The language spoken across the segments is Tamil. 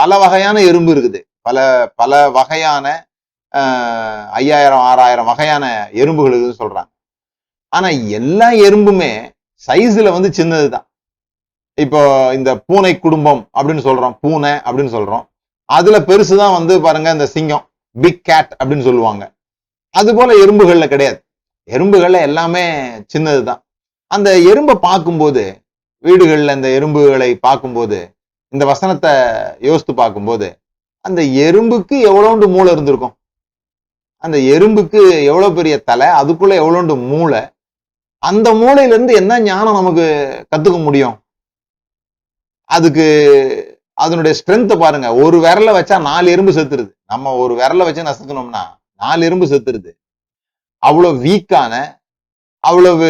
பல வகையான எறும்பு இருக்குது. பல பல வகையான ஆஹ், ஐயாயிரம் ஆறாயிரம் வகையான எறும்புகள் இருக்குதுன்னு சொல்றாங்க. ஆனா எல்லா எறும்புமே சைஸ்ல வந்து சின்னதுதான். இப்போ இந்த பூனை குடும்பம் அப்படின்னு சொல்றோம். பூனை அப்படின்னு சொல்றோம். அதுல பெருசுதான் வந்து பாருங்க இந்த சிங்கம் பிக் கேட் அப்படின்னு சொல்லுவாங்க. அது போல எறும்புகள்ல கிடையாது. எறும்புகள்ல எல்லாமே சின்னதுதான். அந்த எறும்பை பார்க்கும்போது வீடுகளில் இந்த எறும்புகளை பார்க்கும்போது இந்த வசனத்தை யோசித்து பார்க்கும்போது அந்த எறும்புக்கு எவ்வளோண்டு மூளை இருந்திருக்கும்? அந்த எறும்புக்கு எவ்வளோ பெரிய தலை அதுக்குள்ள எவ்வளோண்டு மூளை? அந்த மூளையிலேருந்து என்ன ஞானம் நமக்கு கத்துக்க முடியும்? அதுக்கு அதனுடைய ஸ்ட்ரென்த்தை பாருங்க. ஒரு விரல வச்சா நாலு எறும்பு செத்துருது. நம்ம ஒரு விரல வச்சு நசுக்கணும்னா நாலு எறும்பு செத்துருது. அவ்வளவு வீக்கான அவ்வளவு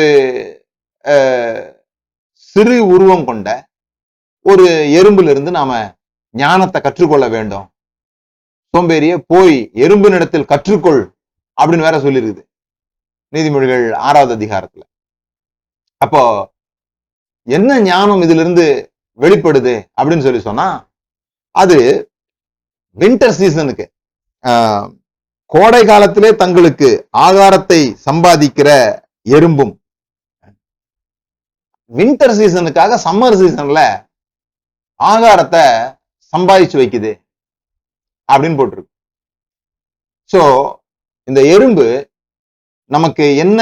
சிறு உருவம் கொண்ட ஒரு எறும்புல இருந்து நாம ஞானத்தை கற்றுக்கொள்ள வேண்டும். சோம்பேறிய போய் எறும்பு நிலத்தில் கற்றுக்கொள் அப்படின்னு வேற சொல்லியிருக்குது நீதிமொழிகள் ஆறாவது அதிகாரத்துல. அப்போ என்ன ஞானம் இதுல இருந்து வெளிப்படுது அப்படின்னு சொல்லி சொன்னா அது வின்டர் சீசனுக்கு ஆஹ், கோடை காலத்திலே தங்களுக்கு ஆகாரத்தை சம்பாதிக்கிற எறும்பும். வின்டர் சீசனுக்காக சம்மர் சீசன்ல ஆகாரத்தை சம்பாதிச்சு வைக்குது அப்படின்னு போட்டிருக்கு. சோ இந்த எறும்பு நமக்கு என்ன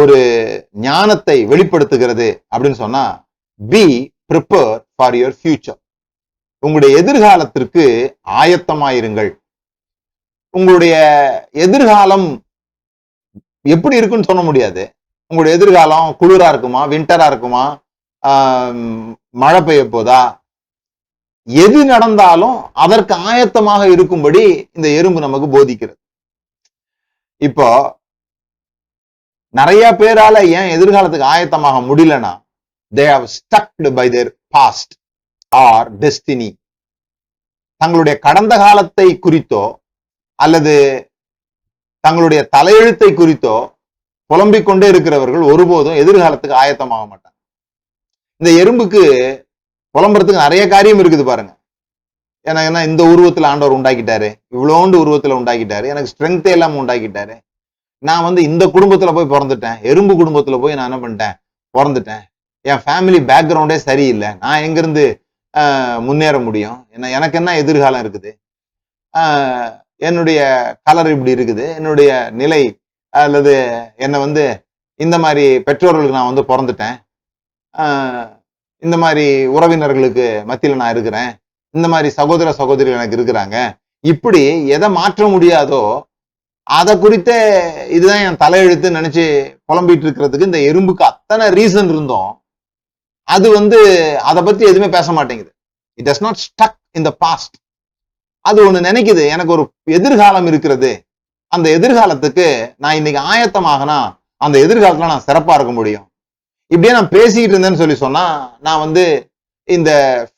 ஒரு ஞானத்தை வெளிப்படுத்துகிறது அப்படின்னு சொன்னா be prepare for your future உங்களுடைய எதிர்காலத்திற்கு ஆயத்தமாயிருங்கள். உங்களுடைய எதிர்காலம் எப்படி இருக்குன்னு சொல்ல முடியாது. உங்களுடைய எதிர்காலம் குளிரா இருக்குமா வின்டரா இருக்குமா மழை பெய்ய போதா எது நடந்தாலும் அதற்கு ஆயத்தமாக இருக்கும்படி இந்த எறும்பு நமக்கு போதிக்கிறது. இப்போ நிறைய பேரால ஏன் எதிர்காலத்துக்கு ஆயத்தமாக முடியலனா they have stucked by their past or destiny தங்களுடைய கடந்த காலத்தை குறித்தோ அல்லது தங்களுடைய தலையெழுத்தை குறித்தோ புலம்பிக் கொண்டே இருக்கிறவர்கள் ஒருபோதும் எதிர்காலத்துக்கு ஆயத்தமாக மாட்டாங்க. இந்த எறும்புக்கு புலம்புறதுக்கு நிறைய காரியம் இருக்குது பாருங்க. ஏன்னா ஏன்னா இந்த உருவத்தில் ஆண்டவர் உண்டாக்கிட்டாரு. இவ்வளோண்டு உருவத்தில் உண்டாக்கிட்டாரு. எனக்கு ஸ்ட்ரென்த்தே இல்லாமல் உண்டாக்கிட்டாரு. நான் வந்து இந்த குடும்பத்தில் போய் பிறந்துட்டேன். எறும்பு குடும்பத்தில் போய் நான் என்ன பண்ணிட்டேன்? பிறந்துட்டேன். என் ஃபேமிலி பேக்ரவுண்டே சரியில்லை. நான் எங்கேருந்து முன்னேற முடியும்? என்ன எனக்கு என்ன எதிர்காலம் இருக்குது? என்னுடைய கலர் இப்படி இருக்குது? என்னுடைய நிலை அல்லது என்னை வந்து இந்த மாதிரி பெற்றோர்களுக்கு நான் வந்து பிறந்துட்டேன். இந்த மாதிரி உறவினர்களுக்கு மத்தியில் நான் இருக்கிறேன். இந்த மாதிரி சகோதர சகோதரிகள் எனக்கு இருக்கிறாங்க. இப்படி எதை மாற்ற முடியாதோ அதை குறித்த இதுதான் என் தலையெழுத்து நினைச்சு புலம்பிட்டு இருக்கிறதுக்கு இந்த எறும்புக்கு அத்தனை ரீசன் இருந்தோம். அது வந்து அதை பத்தி எதுவுமே பேச மாட்டேங்குது. It does not stuck in the past அது ஒண்ணு நினைக்குது. எனக்கு ஒரு எதிர்காலம் இருக்கிறது. அந்த எதிர்காலத்துக்கு நான் இன்னைக்கு ஆயத்தமாகனா அந்த எதிர்காலத்துல நான் சிறப்பா இருக்க முடியும். இப்படியே நான் பேசிக்கிட்டு இருந்தேன்னு சொல்லி சொன்னா நான் வந்து இந்த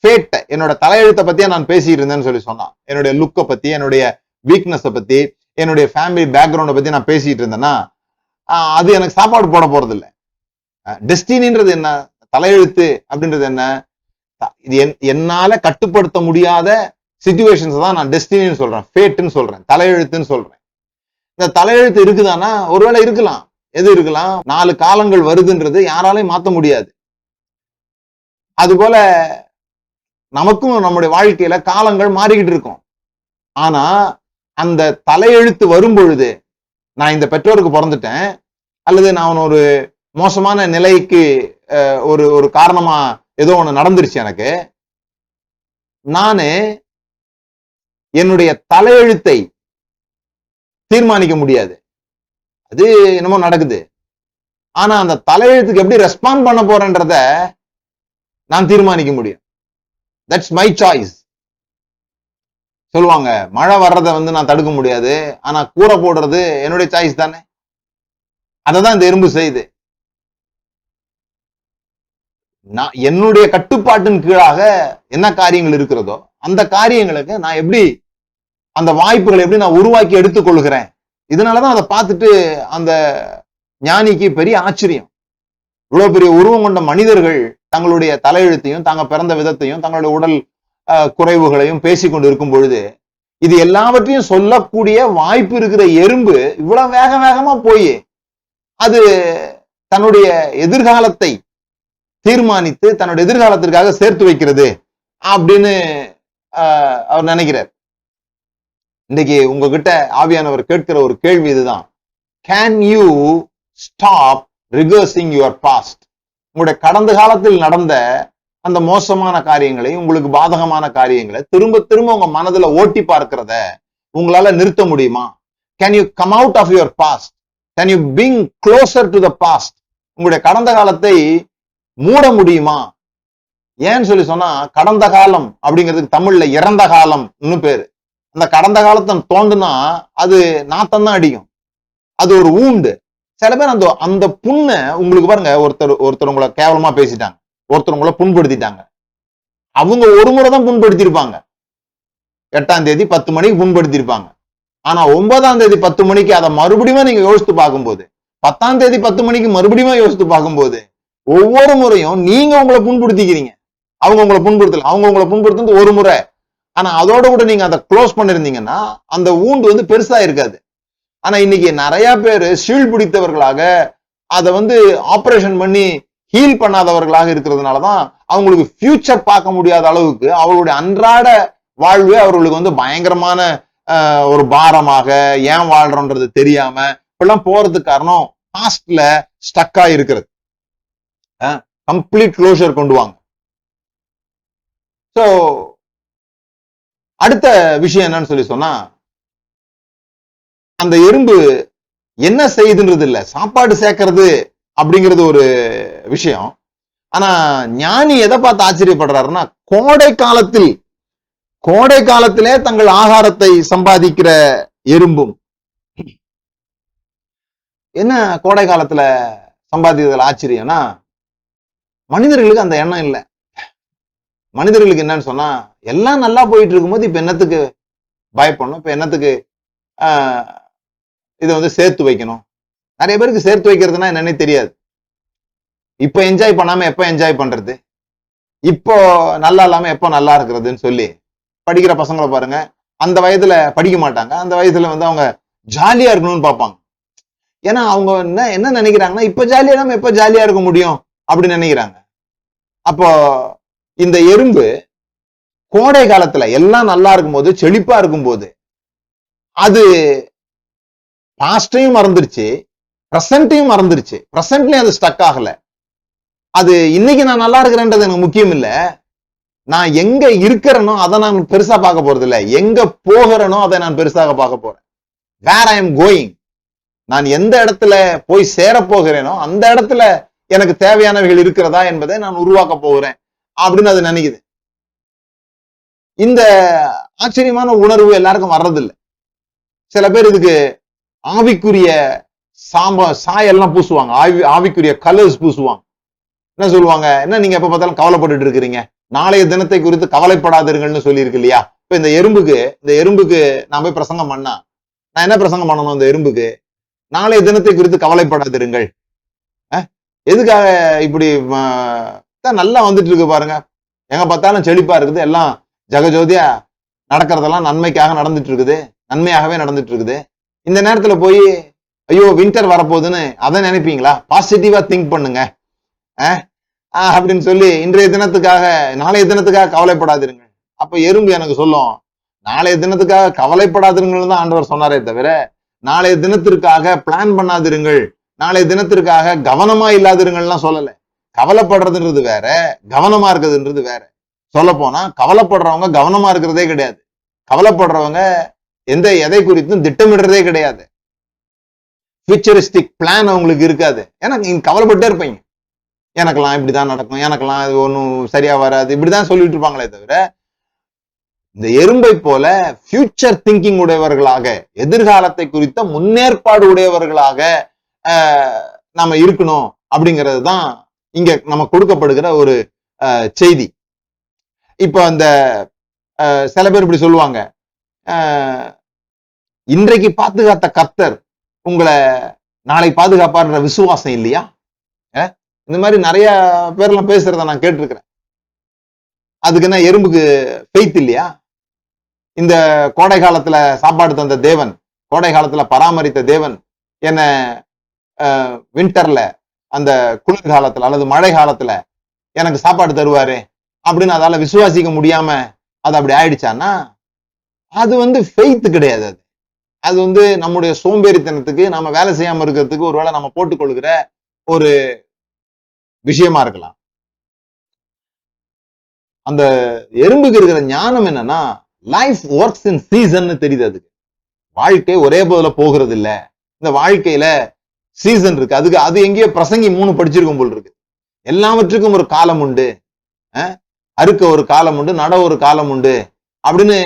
ஃபேட்டை என்னோட தலையெழுத்தை பத்தியே நான் பேசிட்டு இருந்தேன்னு சொல்லி சொன்னான். என்னுடைய லுக்கை பத்தி என்னுடைய வீக்னஸை பத்தி என்னுடைய ஃபேமிலி பேக்ரவுண்டை பத்தி நான் பேசிட்டு இருந்தேன்னா அது எனக்கு சாப்பாடு போட போறது இல்லை டெஸ்டினின்றது என்ன? தலையெழுத்து அப்படின்றது என்ன? இது என்- என்னால கட்டுப்படுத்த முடியாத சுச்சுவேஷன்ஸ் தான் நான் டெஸ்டினின்னு சொல்றேன். ஃபேட்டுன்னு சொல்றேன். தலையெழுத்துன்னு சொல்றேன். இந்த தலையெழுத்து இருக்குதானா ஒருவேளை இருக்கலாம். எது இருக்கலாம்? நாலு காலங்கள் வருதுன்றது யாராலையும் மாத்த முடியாது. அதுபோல நமக்கும் நம்முடைய வாழ்க்கையில காலங்கள் மாறிக்கிட்டு இருக்கும். ஆனா அந்த தலையெழுத்து வரும் பொழுது நான் இந்த பெற்றோருக்கு பிறந்துட்டேன். அல்லது நான் ஒரு மோசமான நிலைக்கு ஒரு ஒரு காரணமா ஏதோ ஒண்ணு நடந்துருச்சு எனக்கு. நானு என்னுடைய தலையெழுத்தை தீர்மானிக்க முடியாது. அது என்னமோ நடக்குது. ஆனா அந்த தலையெழுத்துக்கு எப்படி ரெஸ்பாண்ட் பண்ண போறேன்றத நான் தீர்மானிக்க முடியும். தட்ஸ் மை சாய்ஸ் சொல்லுவாங்க மழை வர்றதை வந்து நான் தடுக்க முடியாது. ஆனா கூரை போடுறது என்னுடைய சாய்ஸ் தானே? அதை தான் இந்த எறும்பு செய்யுது நான் என்னுடைய கட்டுப்பாட்டின் கீழாக என்ன காரியங்கள் இருக்கிறதோ அந்த காரியங்களுக்கு நான் எப்படி அந்த வாய்ப்புகளை எப்படி நான் உருவாக்கி எடுத்துக்கொள்கிறேன்? இதனாலதான் அதை பார்த்துட்டு அந்த ஞானிக்கு பெரிய ஆச்சரியம். இவ்வளவு பெரிய உருவம் கொண்ட மனிதர்கள் தங்களுடைய தலையெழுத்தையும் தாங்க பிறந்த விதத்தையும் தங்களுடைய உடல் அஹ், குறைவுகளையும் பேசிக்கொண்டு இருக்கும் பொழுது இது எல்லாவற்றையும் சொல்லக்கூடிய வாய்ப்பு இருக்கிற எறும்பு இவ்வளவு வேக வேகமா போய் அது தன்னுடைய எதிர்காலத்தை தீர்மானித்து தன்னுடைய எதிர்காலத்திற்காக சேர்த்து வைக்கிறது அப்படின்னு அவர் நினைக்கிறார். இன்னைக்கு உங்ககிட்ட ஆவியானவர் கேட்கிற ஒரு கேள்வி இதுதான். Can you stop recursing your past உங்களுடைய கடந்த காலத்தில் நடந்த அந்த மோசமான காரியங்களை உங்களுக்கு பாதகமான காரியங்களை திரும்ப திரும்ப உங்க மனதுல ஓட்டி பார்க்கிறத உங்களால நிறுத்த முடியுமா? Can you come out of your past can you bring closer to the past உங்களுடைய கடந்த காலத்தை மூட முடியுமா? ஏன்னு சொல்லி சொன்னா கடந்த காலம் அப்படிங்கிறதுக்கு தமிழ்ல இறந்த காலம்னு பேரு. அந்த கடந்த காலத்தை தோண்டுனா அது நாத்தம் தான் அடிக்கும். அது ஒரு ஊண்டு சில பேர் அந்த அந்த புண்ணை உங்களுக்கு பாருங்க ஒருத்தர் ஒருத்தர் உங்களை கேவலமா பேசிட்டாங்க. ஒருத்தர் உங்களை புண்படுத்திட்டாங்க. அவங்க ஒரு முறை தான் புண்படுத்தியிருப்பாங்க. எட்டாம் தேதி பத்து மணிக்கு புண்படுத்தியிருப்பாங்க. ஆனா ஒன்பதாம் தேதி பத்து மணிக்கு அதை மறுபடியும் நீங்க யோசித்து பார்க்கும்போது பத்தாம் தேதி பத்து மணிக்கு மறுபடியும் யோசித்து பார்க்கும்போது ஒவ்வொரு முறையும் நீங்க உங்களை புண்படுத்திக்கிறீங்க. அவங்க உங்களை புண்படுத்தல அவங்க உங்களை புண்படுத்துறது ஒரு முறை. ஆனா அதோட கூட நீங்க அதை க்ளோஸ் பண்ணிருந்தீங்கன்னா அந்த ஊண்டு வந்து பெருசா இருக்காது. ஆனா இன்னைக்கு நிறைய பேர் ஷீல் பிடித்தவர்களாக அதை வந்து ஆப்ரேஷன் பண்ணி ஹீல் பண்ணாதவர்களாக இருக்கிறதுனாலதான் அவங்களுக்கு ஃபியூச்சர் பார்க்க முடியாத அளவுக்கு அவர்களுடைய அன்றாட வாழ்வே அவர்களுக்கு வந்து பயங்கரமான ஆஹ், ஒரு பாரமாக ஏன் வாழ்றோன்றது தெரியாம இப்பெல்லாம் போறதுக்கு காரணம் பாஸ்ட்ல ஸ்டக்கா இருக்கிறது. கம்ப்ளீட் க்ளோஷர் கொண்டு வாங்க. ஸோ அடுத்த விஷயம் என்னன்னு சொல்லி சொன்னா அந்த எறும்பு என்ன செய்யுதுன்றது இல்ல. சாப்பாடு சேர்க்கறது அப்படிங்கிறது ஒரு விஷயம். ஆனா ஞானி எதை பார்த்து ஆச்சரியப்படுறாருன்னா கோடை காலத்தில் கோடை காலத்திலே தங்கள் ஆகாரத்தை சம்பாதிக்கிற எறும்பும். என்ன கோடை காலத்துல சம்பாதிக்கிறதுல ஆச்சரியம்னா மனிதர்களுக்கு அந்த எண்ணம் இல்லை. மனிதர்களுக்கு என்னன்னு சொன்னா எல்லாம் நல்லா போயிட்டு இருக்கும்போது இப்ப என்னத்துக்கு பயப்படணும்? இப்ப என்னத்துக்கு ஆஹ், இதை வந்து சேர்த்து வைக்கணும்? நிறைய பேருக்கு சேர்த்து வைக்கிறதுனா என்னன்னே தெரியாது. இப்ப என்ஜாய் பண்ணாம எப்ப என்ஜாய் பண்றது? இப்போ நல்லா இல்லாம எப்போ நல்லா இருக்கிறதுன்னு சொல்லி படிக்கிற பசங்களை பாருங்க. அந்த வயதுல படிக்க மாட்டாங்க. அந்த வயசுல வந்து அவங்க ஜாலியா இருக்கணும்னு பார்ப்பாங்க. ஏன்னா அவங்க என்ன என்ன நினைக்கிறாங்கன்னா இப்ப ஜாலியா இல்லாம எப்ப ஜாலியா இருக்க முடியும்? அப்படின்னு நினைக்கிறாங்க. அப்போ இந்த எறும்பு கோடை காலத்துல எல்லாம் நல்லா இருக்கும்போது செழிப்பா இருக்கும்போது அது பாஸ்டையும் மறந்துருச்சு ப்ரெசன்ட்டையும் மறந்துருச்சு. ப்ரெசன்ட்லயும் அது ஸ்டக் ஆகல. அது இன்னைக்கு நான் நல்லா இருக்கிறேன்றது எனக்கு முக்கியம் இல்ல. நான் எங்க இருக்கிறேனோ அதை நான் பெருசா பார்க்க போறது இல்லை எங்க போகிறேனோ அதை நான் பெருசாக பார்க்க போறேன். வேர் ஐ எம் கோயிங் நான் எந்த இடத்துல போய் சேர போகிறேனோ அந்த இடத்துல எனக்கு தேவையானவைகள் இருக்கிறதா என்பதை நான் உருவாக்க போகிறேன். அப்படின்னு அது நினைக்குது. இந்த ஆச்சரியமான உணர்வு எல்லாருக்கும் வர்றதில்லை. சில பேர் இதுக்கு ஆவிக்குரிய சாம்ப சாயெல்லாம் பூசுவாங்க. ஆவி ஆவிக்குரிய கலர்ஸ் பூசுவாங்க. என்ன சொல்லுவாங்க? என்ன நீங்க எப்ப பார்த்தாலும் கவலைப்பட்டுட்டு இருக்கிறீங்க? நாளைய தினத்தை குறித்து கவலைப்படாதீர்கள்னு சொல்லியிருக்கு இல்லையா? இப்ப இந்த எறும்புக்கு இந்த எறும்புக்கு நான் போய் பிரசங்கம் பண்ணா நான் என்ன பிரசங்கம் பண்ணணும் இந்த எறும்புக்கு? நாளைய தினத்தை குறித்து கவலைப்படாதிருங்கள். அஹ், எதுக்காக இப்படி தான் நல்லா வந்துட்டு இருக்கு பாருங்க. எங்க பார்த்தாலும் செழிப்பா இருக்குது. எல்லாம் ஜெகஜோதியா நடக்கிறதெல்லாம் நன்மைக்காக நடந்துட்டு இருக்குது நன்மையாகவே நடந்துட்டு இருக்குது இந்த நேரத்துல போய் ஐயோ வின்டர் வரப்போகுதுன்னு அதை நினைப்பீங்களா? பாசிட்டிவா திங்க் பண்ணுங்க. ஆஹ், அப்படின்னு சொல்லி இன்றைய தினத்துக்காக நாளைய தினத்துக்காக கவலைப்படாதிருங்க. அப்ப எறும்பு எனக்கு சொல்லும். நாளைய தினத்துக்காக கவலைப்படாதிருங்கள்னு தான் ஆண்டவர் சொன்னாரே தவிர நாளைய தினத்திற்காக பிளான் பண்ணாதிருங்கள். நாளைய தினத்திற்காக கவனமா இல்லாதிருங்கள்லாம் சொல்லலை. கவலைப்படுறதுன்றது வேற கவனமா இருக்கிறதுன்றது வேற. சொல்ல போனா கவலைப்படுறவங்க கவனமா இருக்கிறதே கிடையாது. கவலைப்படுறவங்க எந்த எதை குறித்தும் திட்டமிடுறதே கிடையாது. ஃபியூச்சரிஸ்டிக் பிளான் அவங்களுக்கு இருக்காது. ஏன்னா நீங்க கவலைப்பட்டே இருப்பீங்க. எனக்கெல்லாம் இப்படிதான் நடக்கும் எனக்கெல்லாம் இது ஒன்றும் சரியா வராது இப்படிதான் சொல்லிட்டு இருப்பாங்களே தவிர இந்த எறும்பை போல ஃபியூச்சர் திங்கிங் உடையவர்களாக எதிர்காலத்தை குறித்த முன்னேற்பாடு உடையவர்களாக ஆஹ், இருக்கணும் அப்படிங்கிறது தான் இங்க நம்ம கொடுக்கப்படுகிற ஒரு செய்தி. இப்போ அந்த சில பேர் இப்படி சொல்லுவாங்க. இன்றைக்கு பாதுகாத்த கர்த்தர் உங்களை நாளை பாதுகாப்பார்ன்ற விசுவாசம் இல்லையா? இந்த மாதிரி நிறைய பேர்லாம் பேசுறத நான் கேட்டிருக்கிறேன். அதுக்கு என்ன எறும்புக்கு ஃபெய்த் இல்லையா? இந்த கோடை காலத்துல சாப்பாடு தந்த தேவன் கோடை காலத்துல பராமரித்த தேவன் என்ன வின்டர்ல அந்த குளிர் காலத்துல அல்லது மழை காலத்துல எனக்கு சாப்பாடு தருவாரு அப்படின்னு அதால விசுவாசிக்க முடியாம அது அப்படி ஆயிடுச்சான்னா அது வந்து ஃபெய்த் கிடையாது அது. அது வந்து நம்முடைய சோம்பேறித்தனத்துக்கு நம்ம வேலை செய்யாம இருக்கிறதுக்கு ஒருவேளை நம்ம போட்டுக்கொள்கிற ஒரு விஷயமா இருக்கலாம். அந்த எறும்புக்கு இருக்கிற ஞானம் என்னன்னா லைஃப் ஒர்க்ஸ் இன் சீசன் தெரியுது அதுக்கு. வாழ்க்கை ஒரே போதுல போகிறது இல்லை இந்த வாழ்க்கையில சீசன் இருக்கு. அதுக்கு அது எங்கேயோ பிரசங்கி மூணு படிச்சிருக்கும் போல் இருக்கு. எல்லாவற்றுக்கும் ஒரு காலம் உண்டு. அறுக்க ஒரு காலம் உண்டு நட ஒரு காலம் உண்டு. அப்படின்னு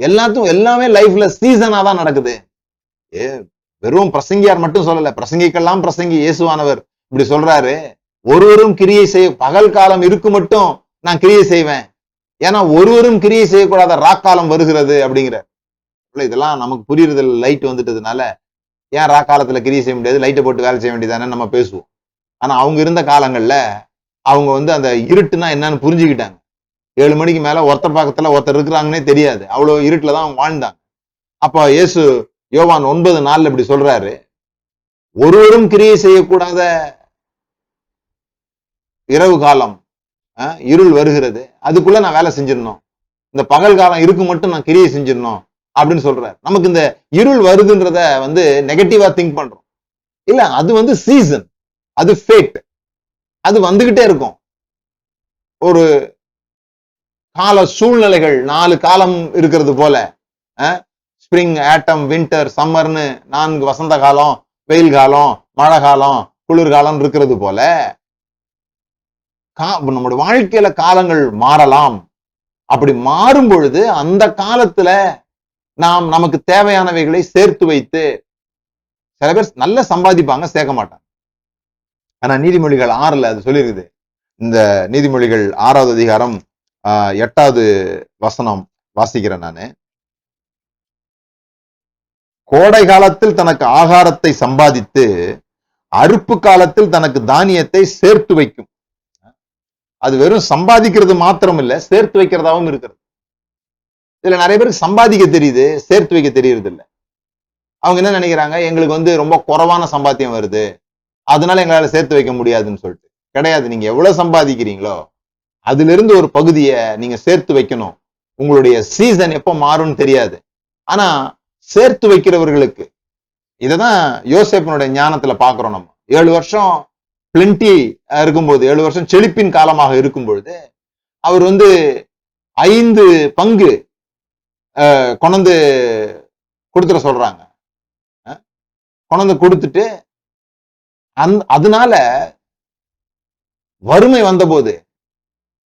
எல்லாத்துக்கும் எல்லாமே லைஃப்ல சீசனா தான் நடக்குது. ஏ வெறும் பிரசங்கியார் மட்டும் சொல்லல. பிரசங்கிக்கெல்லாம் பிரசங்கி இயேசுவானவர். இப்படி சொல்றாரு. ஒருவரும் கிரியை செய்ய பகல் காலம் இருக்கு மட்டும் நான் கிரியை செய்வேன். ஏன்னா ஒருவரும் கிரியை செய்யக்கூடாத ராக்காலம் வருகிறது அப்படிங்கிற இதெல்லாம் நமக்கு புரியுறது லைட் வந்துட்டதுனால ஏன் ரா காலத்தில் கிரியை செய்ய முடியாது? லைட்டை போட்டு வேலை செய்ய வேண்டியதானே நம்ம பேசுவோம். ஆனா அவங்க இருந்த காலங்கள்ல அவங்க வந்து அந்த இருட்டுனா என்னன்னு புரிஞ்சுக்கிட்டாங்க. ஏழு மணிக்கு மேல ஒருத்தர் பக்கத்துல ஒருத்தர் இருக்கிறாங்கன்னே தெரியாது. அவ்வளவு இருட்டில் தான் அவங்க வாழ்ந்தாங்க. அப்ப இயேசு யோவான் ஒன்பது நாள்ல இப்படி சொல்றாரு. ஒருவரும் கிரியை செய்யக்கூடாத இரவு காலம் இருள் வருகிறது. அதுக்குள்ள நான் வேலை செஞ்சிடணும். இந்த பகல் காலம் இருக்கு மட்டும் நான் கிரியை செஞ்சிடணும். அப்படின்னு சொல்றாரு. நமக்கு இந்த இருள் வருதுன்றத வந்து நெகட்டிவா திங்க் பண்றோம். இல்ல அது வந்து சீசன் அது ஃபேட் அது வந்துகிட்டே இருக்கும். ஒரு கால சூழ்நிலைகள் நாலு காலம் இருக்கிறது போல ஸ்ப்ரிங் ஆட்டம் வின்டர் சம்மர்னு நான்கு வசந்த காலம் வெயில் காலம் மழை காலம் குளிர்காலம் இருக்கிறது போல கா நம்முடைய வாழ்க்கையில காலங்கள் மாறலாம். அப்படி மாறும் பொழுது அந்த காலத்துல நாம் நமக்கு தேவையானவைகளை சேர்த்து வைத்து சில பேர் நல்ல சம்பாதிப்பாங்க சேர்க்க மாட்டாங்க. ஆனா நீதிமொழிகள் ஆறுல அது சொல்லியிருக்குது இந்த நீதிமொழிகள் ஆறாவது அதிகாரம் ஆஹ், எட்டாவது வசனம் வாசிக்கிறேன் நானு. கோடை காலத்தில் தனக்கு ஆகாரத்தை சம்பாதித்து அறுப்பு காலத்தில் தனக்கு தானியத்தை சேர்த்து வைக்கும். அது வெறும் சம்பாதிக்கிறது மாத்திரம் இல்ல சேர்த்து வைக்கிறதாவும் இருக்கிறது. இதுல நிறைய பேருக்கு சம்பாதிக்க தெரியுது சேர்த்து வைக்க தெரியறது இல்ல அவங்க என்ன நினைக்கிறாங்க? எங்களுக்கு வந்து ரொம்ப குறைவான சம்பாத்தியம் வருது. அதனால எங்களால சேர்த்து வைக்க முடியாதுன்னு சொல்லிட்டு. கிடையாது. நீங்க எவ்வளவு சம்பாதிக்கிறீங்களோ அதுல இருந்து ஒரு பகுதியை நீங்க சேர்த்து வைக்கணும். உங்களுடைய சீசன் எப்போ மாறும்னு தெரியாது. ஆனா சேர்த்து வைக்கிறவர்களுக்கு இததான் யோசேப்பனுடைய ஞானத்துல பாக்குறோம் நம்ம. ஏழு வருஷம் பிளின்டி இருக்கும்போது ஏழு வருஷம் செழிப்பின் காலமாக இருக்கும் பொழுது அவர் வந்து ஐந்து பங்கு கொண்டு கொடுத்துட சொல்றாங்க. கொண்டு கொடுத்துட்டு அந் அதனால வறுமை வந்தபோது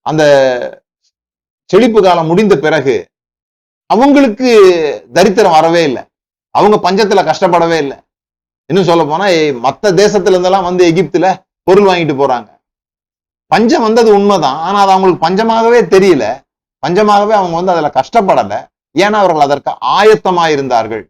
அந்த செழிப்பு காலம் முடிந்த பிறகு அவங்களுக்கு தரித்திரம் வரவே இல்லை. அவங்க பஞ்சத்துல கஷ்டப்படவே இல்லை. இன்னும் சொல்ல போனா மற்ற மத்த தேசத்துல இருந்தெல்லாம் வந்து எகிப்துல பொருள் வாங்கிட்டு போறாங்க. பஞ்சம் வந்தது உண்மைதான். ஆனா அது அவங்களுக்கு பஞ்சமாகவே தெரியல. பஞ்சமாகவே அவங்க வந்து அதுல கஷ்டப்படல. ஏன்னா அவர்கள் அதற்கு ஆயத்தமாயிருந்தார்கள்.